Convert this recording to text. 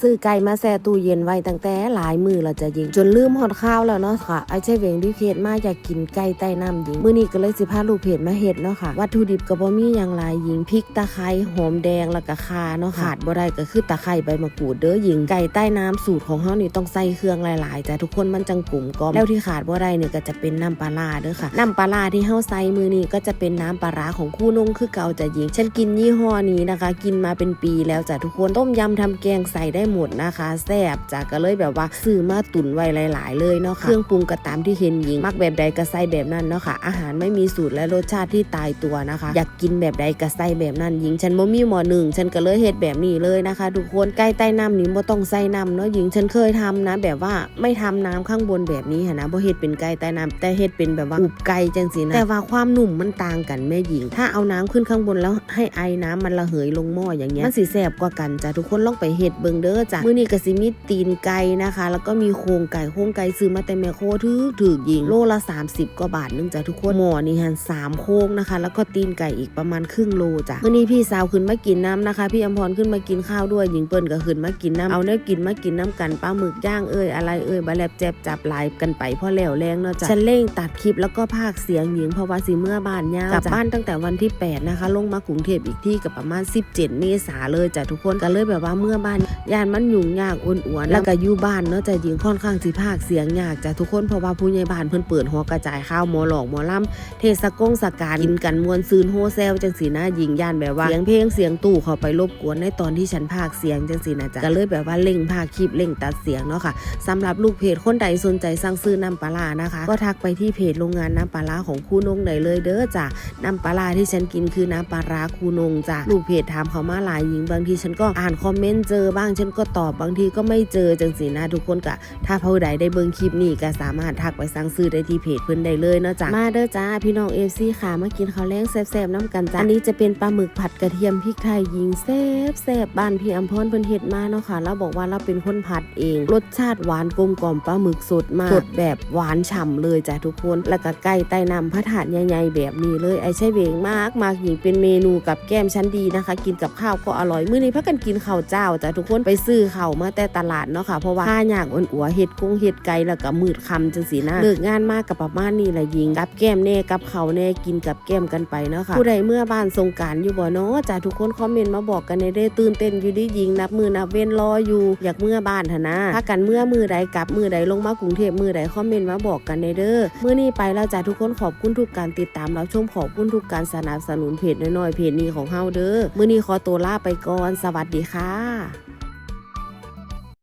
ซื้อไก่มาแช่ตู้เย็นไว้ตั้งแต่หลายมือแล้วจะยิง จนลืมฮอดข้าวแล้วเนาะค่ะไอ้ใช่เวงที่เพจมาอยากกินไก่ใต้น้ำยิงมื้อนี้ก็เลยสิพาลูกเพจมาเฮ็ดเนาะค่ะ วัตถุดิบก็บ่มีหยังหลายยิงพริกตะไคร้หอมแดงแล้วก็ข่าเนาะขาดบ่ได้ก็คือตะไคร้ใบมะกรูดเด้อยิงไก่ใต้น้ำสูตรของเฮานี่ต้องใส่เครื่องหลายๆจ้ะทุกคนมันจังกลุ่มกอมแล้วที่ขาดบ่ได้เนี่ยก็จะเป็นน้ำปลาร้าเด้อค่ะ น้ำปลาร้าที่เฮาใส่มื้อนี้ก็จะเป็นน้ำปลาร้าของคู่นงคือเก่าจะยิงฉันกินยี่ห้อนี้นะคะ กินมาเป็นปีแล้วจ้ะทุกคนต้มยำทำแกงใส่ได้หมดนะคะแซ่บจ้ะก็เลยแบบว่าซื้อมาตุนไว้หลาย ๆ เลยเนาะค่ะเครื่องปรุงก็ตามที่เห็นหญิงมักแบบใดก็ใส่แบบนั้นเนาะค่ะอาหารไม่มีสูตรและรสชาติที่ตายตัวนะคะ อยากกินแบบใดก็ใส่แบบนั้นหญิงฉันบ่มีหมอหนึ่งฉันก็เลยเฮ็ดแบบนี้เลยนะคะ ทุกคนใกล้ใต้น้ำนี่บ่ต้องใส่น้ำเนาะหญิงฉันเคยทำนะ แบบว่าไม่ทำน้ำข้างบนแบบนี้ะนะบ่เฮ็ดเป็นไก่ใต้น้ำแต่เฮ็ดเป็นแบบว่าอุบไก่จังสินะแต่ว่าความนุ่มมันต่างกันแม่หญิง ถ้าเอาน้ำขึ้นข้างบนแล้วให้ไอน้ำมันระเหยลงหม้ออย่างเงี้ยมันสิแซบกว่ากันจ้ะทุกคนลองไปเฮ็ดเบิ่งเด้อจ้ะมื้อนี้ก็สิมีตีนไก่นะคะ แล้วก็มีโครงไก่โครงไก่ซื้อมาแต่แมคโคถือถือยิงโลละ 30กว่าบาทนึงจ้ะทุกคนหม้อนี่หัน3โครงนะคะ แล้วก็ตีนไก่อีกประมาณครึ่งโลจ้ะมื้อนี้พี่สาวขึ้นมากินน้ำนะคะ พี่อมพรขึ้นมากินข้าวด้วยหญิงเปิ้นก็ขึ้นมากินน้ำเอาเนื้อกินมากินน้ำกันปลาหมึกย่างเอ้ยอะไรเอ้ยบะแลบแจบจับลายกันไปพ่อแล้วแรงเนาะจ้ะฉันเร่งตัดคลิปแล้วก็พากเสียงหญิงเพราะว่าสิเมื่อบ้านยากลับบ้านตั้งแต่วันที่ 8 นะคะ ลงมากรุงเทพอีกที่กับประมาณ 17 เมษาเลยจ้ะทุกคนก็เลยแบบว่าเมื่อบ้านยานมันยุ่งยากอ้วนอ้วนแล้วก็อยู่บ้านเนาะจ้ะหญิงค่อนข้างสิพากเสียงยากจ้ะทุกคนเพราะว่าผู้ใหญ่บ้านเพิ่นเปิดหอกระจายข้าวหมอหลอกหมอล่ำเทศกงสการกินกันมวนซืนโฮเซลจังสีหน้าหญิงย่านแบบว่าเสียงเพลงเสียงตู่เข้าไปรบกวนในตอนที่ฉันพากเสียงจังสีนะจ๊ะก็เลยแบบว่าเล่งพากคลิปเล่งตัดเสียงเนาะค่ะสำหรับลูกเพจคนใดสนใจสั่งซื้อน้ำปลานะคะ ก็ทักไปที่เพจโรงงานน้ำปลาของคู่นงได้เลยเด้อจ้ะน้ำปลาที่ฉันกินคือน้ำปลาคู่นงจ้ะลูกเพจถามเขามาหลายหญิงบางทีฉันก็อ่านคอมเมนต์เจอบ้างฉันก็ตอบบางทีก็ไม่เจอจังสีนะทุกคนก็ถ้าผู้ใดได้เบิ่งคลิปนี้ก็สามารถทักไปสั่งซื้อได้ที่เพจเพิ่นได้เลยเนาะจ้ะมาเด้อจ้าพี่น้องเอฟซีค่ะมากินข้าวแรงแซ่บๆน้ำกันจ้ะอันนี้จะเป็นปลาหมึกผัดกระเทียมพริกไทยยิงแซ่บแซ่บบ้านพี่อัมพรเพิ่นเฮ็ดมาเนาะค่ะแล้วบอกว่าเราเป็นคนผัดเอง รสชาติหวานกลมกล่อมปลาหมึกสดมากสดแบบหวานฉ่ำเลยจ้ะทุกคนแล้วก็ไก่ใต้น้ำพระถาดใหญ่ๆแบบนี้เลยไอ้ใช่เวงมากมากหญิงเป็นเมนูกับแก้มชั้นดีนะคะ กินกับข้าวก็อร่อยมื้อนี้พักกันกินข้าวเจ้าจ้ะทุกคนไปซื้อเข้ามาแต่ตลาดเนาะค่ะ เพราะว่าค่าอยากอ่อนอัวเห็ดกุ้งเห็ดไก่แล้วก็มืดคำจังสีนะเลิกงานมากกับประมาณนี้แหละยิงกับแก้มแน่กับเขาแน่กินกับแก้มกันไปเนาะค่ะผู้ใดเมื่อบ้านสงการอยู่บ่เนาะจ้ะทุกคนคอมเมนต์มาบอกกันในเด้อตื่นเต้นอยู่ดิยิงนับมือนับเว้นรออยู่อยากเมื่อบ้านเถอะนะถ้ากันเมื่อมือใดกลับมือใดลงมากรุงเทพมือใดคอมเมนต์มาบอกกันในเด้อมื้อนี้ไปแล้วจ้ะทุกคนขอบคุณทุกการติดตามรับชมขอบคุณทุกการสนับสนุนเพจน้อยๆเพจนี้ของเฮาเด้อมื้อนี้ขอตัวลาไปก่อนสวัสดีค่ะ